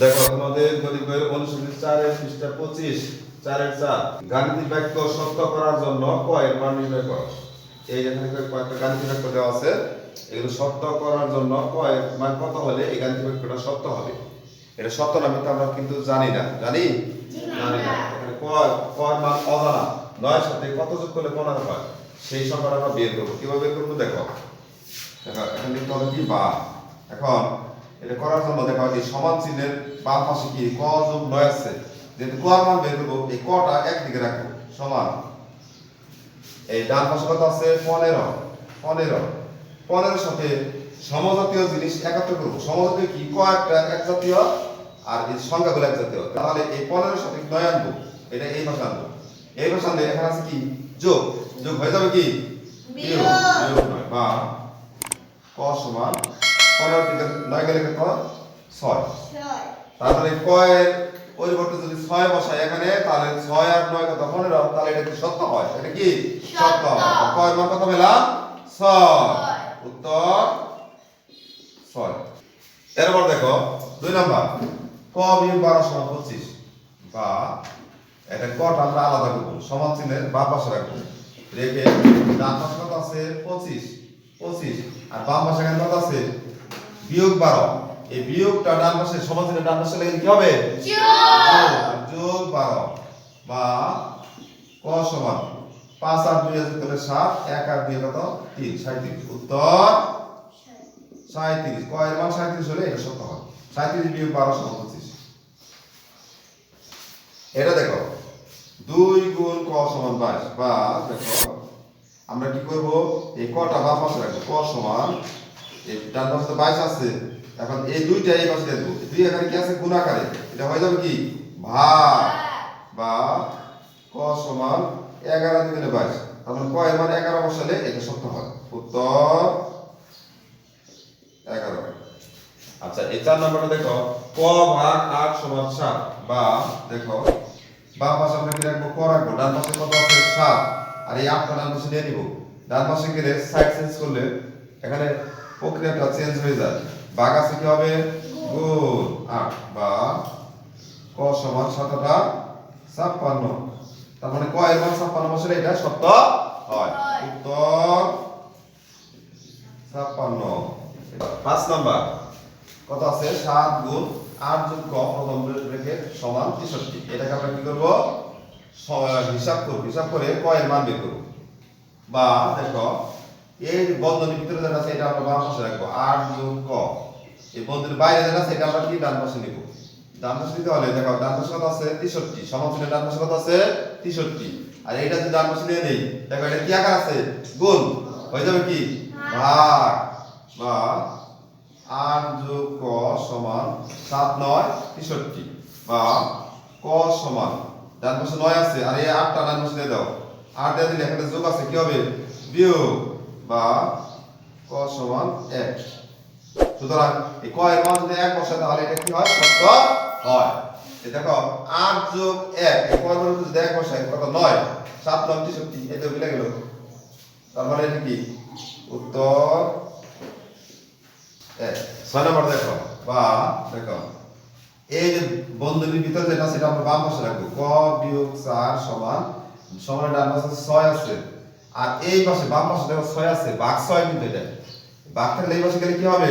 দেখো তোমাদের গণিত বইয়ের অনুশীলনী চারের পৃষ্ঠা পঁচিশ চারের চার গাণিতিক বাক্য সত্য করার জন্য কয়ের মান নির্ণয় করো। এই যেখানে কয়েকটা গাণিতিক বাক্য দেওয়া আছে এগুলো সত্য করার জন্য কয়ের মান কত হলে এই গাণিতিক বাক্যটা সত্য হবে? এটা সত্য না মিথ্যা আমরা কিন্তু জানি না। জানি? জানি না। এখানে কয় কয় মান অজানা। নয়ের সাথে কত যোগ করলে পনেরো হয়? সেই সংখ্যাটা আমরা বের করব। কীভাবে বের করব দেখো? দেখো এখন লিখতে হবে কি? বা। এখন এটা করার জন্য দেখো এই সমান চিহ্নের বাম পাশে কি ক যোগ নয় আছে? যেহেতু ক এর মান বের করব এই কটা একদিকে রাখব সমান। এই ডান পাশে কত আছে? পনেরো। পনেরো। পনেরোর সাথে সমজাতীয় জিনিস একাত্র করব। সমজাতীয় কি? ক একটা এক জাতীয় আর এই সংখ্যাগুলো এক জাতীয়। তাহলে এই পনেরোর সাথে নয় আনব। এটা এই পাশে আনব। এই পাশে আনলে এখানে আছে কি? যোগ। যোগ হয়ে যাবে কি? বা ক সমান পনেরো থেকে নয় গেলে কত? ছয়। তাহলে কয়ের পরিবর্তে যদি ছয় বসাই এখানে তাহলে ছয় আর নয় কত? পনেরো। তাহলে এটা কি সত্য হয়? এটা কি? সত্য। হয় কয়ের মান কত পেলাম? ছয়। উত্তর? ছয়। এরপর দেখো দুই নাম্বার। ক বিয়োগ বারো সমান পঁচিশ। বা এটা কটা আমরা আলাদা করব? সমান চিহ্নের বাম পাশে রাখব। রেখে ডান পাশে কত আছে? পঁচিশ। পঁচিশ। আর বাম পাশে কত আছে? বিয়োগ বারো। এই বিয়োগটা ডান পাশে সমান চিহ্নের ডান পাশে লেগে কি হবে? যোগ বারো। বা ক সমান? পাঁচ আর দুই করলে সাত এক আর দুই কত? তিন সাঁত্রিশ উত্তর? সাঁত্রিশ কয়ের মান সাঁত্রিশ হলে এটা সত্য হয় সাঁত্রিশ বিয়োগ বারো সমান পঁচিশ। এটা দেখো দুই গুণ ক সমান বাইশ। বা দেখো আমরা কি করব? এই কটা পাশে রাখব। ক সমান ডান পাশে বাইশ আছে। এখন এই দুইটা এই পাশে দেবো দুই এখানে কি আছে? গুণ আকারে? এটা হয়ে যাবে কি? ভাগ বা ক সমান এগারো দিনে বাইশ। তার মানে ক মানে এগারো বসালে এটা সত্য হয়। উত্তর এগারো। আচ্ছা এই চার নম্বরটা দেখো। ক ভাগ আট সমান সাত। বা দেখো, বাম পাশে আমরা কি রাখব? ক রাখব। ডান পাশে কত আছে? সাত। আর এই আটটা ডান পাশে নিয়ে নিবো। ডান পাশে গেলে সাইড চেঞ্জ করলে এখানে প্রক্রিয়াটা চেঞ্জ হয়ে যায় বাঘ আছে কি হবে গুণ আট বা ক সমান সাতটা ছাপ্পান্ন তার মানে ক মান ছাপ্পান্ন বসলে এটা সত্য হয়। উত্তর ছাপ্পান্ন পাঁচ নাম্বার কত আছে সাত গুণ আট যোগ ক প্রথম রেখে সমান তেষট্টি এটাকে আমরা কি করব হিসাব করব হিসাব করে ক এর মান বের করব বা দেখো এই বন্ধনীর ভিতরে যেটা আছে, এটা আমরা বাম পাশে রাখব। আট যোগ ক। এই বন্ধনীর বাইরে যেটা আছে, এটা আমরা কি ডান পাশে নিব? ডান পাশে নিতে হলে, দেখো, ডান পাশে কত আছে? তেষট্টি। সমাধানের ডান পাশে কত আছে? তেষট্টি। আর এইটা যদি ডান পাশে নিয়ে নেই, দেখো, এটা কি আকার আছে? গুণ। হয়ে যাবে কি? ভাগ। বা আট যোগ ক সমান সাত, নয়, তেষট্টি। বা ক সমান। ডান পাশে নয় আছে। আর এই আটটা ডান পাশে দিয়ে দাও। আট দিয়ে দিলে এখানে যোগ আছে, কি হবে? বিয়োগ। বা ক সমান এক। সুতরাং এই ক এর মান যদি এক বসায়, তাহলে এটা কি হয়? সত্য হয়। দেখো, আট যোগ এক, এই ক এর মান যদি এক বসায়, কত? নয়। সাত নয়, তেষট্টি। এটা মিলে গেল। তার মানে এটা কি? উত্তর এক। ছয় নম্বর দেখো, বা দেখো, এই যে বন্ধনীর ভিতরে যেটা সেটা আমরা বাম পাশে রাখব। ক বিয়োগ চার সমান সমান ডান পাশে ছয় আছে। আর এই পাশে বাম পাশে দেখো ছয় আছে বাঘ ছয় কিন্তু এটা। বাঘ থাকলে এই পাশে গেলে কি হবে?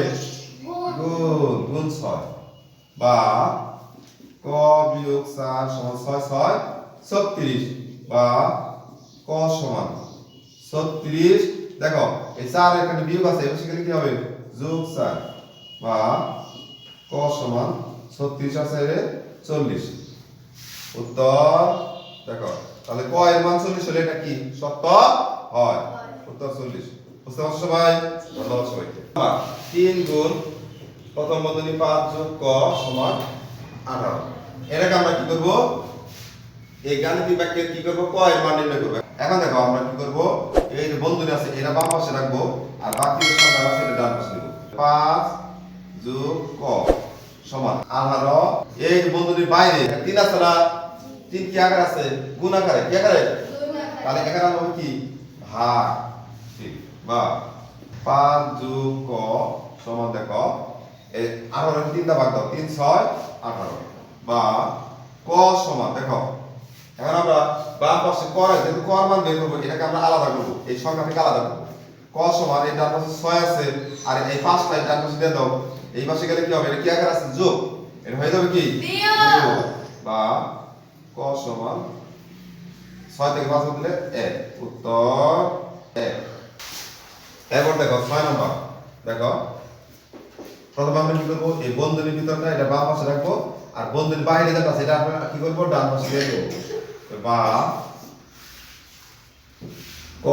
গুণ। গুণ ছয়। বা ক বিয়োগ চার সমান ছয় ছয় ছত্রিশ। বা ক সমান ছত্রিশ। দেখো এই চার এখানে বিয়োগ আছে এবার সেখানে কি হবে? যোগ চার। বা ক সমান ছত্রিশ আছে রে চল্লিশ। উত্তর দেখো তাহলে ক এর মান চল্লিশ হলে এটা কি? সত্য হয়। উত্তর চল্লিশ। বুঝতে পারছ সবাই? ধন্যবাদ সবাইকে। তিন গুণ প্রথম বন্ধনী পাঁচ যোগ ক সমান আঠারো। এটাকে আমরা কি করব? এই গাণিতিক বাক্যের কি করব? ক এর মান নির্ণয় করব। এখন দেখো আমরা কি করব? এই যে বন্ধনী আছে এটা বাম পাশে রাখব আর বাকি সংখ্যা আছে এটা ডান পাশে নেব পাঁচ যোগ ক সমান আঠারো। এই যে বন্ধনীর বাইরে তিন আছে না? তিন কি আকার আছে? গুণ আকারে। কি আকারে। তাহলে এখানে আমরা কি? ঠিক বা। পাঁচ যোগ ক সমান দেখো এই আঠারো তিনটা ভাগ দাও তিন ছয় আঠারো। বা ক সমান দেখো। এখন আমরা বাম পাশে কর যেহেতু কর মান বের করব এটাকে আমরা আলাদা করব এই সংখ্যা থেকে আলাদা করব। ক সমান এই ডান পাশে ছয় আছে আর এই পাঁচটা এই ডান পাশে দিয়ে দাও। এই পাশে গেলে কি হবে? এটা কি আকার আছে? যোগ। এটা হয়ে যাবে কি। বা ক সমান ছয় থেকে পাঁচ দিলে এক। উত্তর এক এবার দেখো ছয় নম্বর দেখো করব, এই বন্ধনীর ভিতরটা, এটা বাম পাশে রাখব, আর বন্ধনীর বাইরে যেটা আছে, এটা আমরা কি করব? ডান পাশে দেবো। বা ক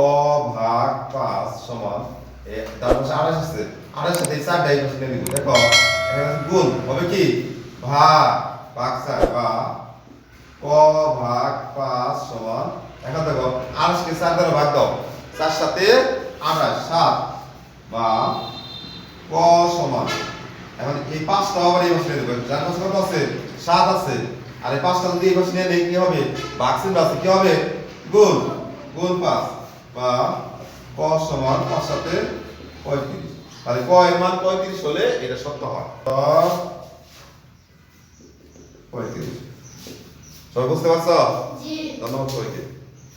ভাগ পাঁচ সমান পাশে আঠাশ আঠাশ সাথে চারটা এই পাশে দিব, দেখো? গুণ, হবে কি? ভাগ ভাগ চার, বা ক ভাগ পাঁচ সমান, এখন দেখো চার দ্বারা ভাগ দাও। চার সাথে সাত, বা ক সমান এই পাঁচটা আবার এই পাশে নিয়ে দেবো যার পাশে কত আছে? সাত আছে। আর এই পাঁচটা যদি এই পাশে নিয়ে নেই কি হবে? বাক্সিন আছে কি হবে? গুণ গুণ পাঁচ। বা ক সমান পাঁচ সাথে পঁয়ত্রিশ। তাহলে ক এর মান পঁয়ত্রিশ হলে এটা সত্য হয়। পঁয়ত্রিশ। সবাই বুঝতে পারছ? ধন্যবাদ সবাইকে।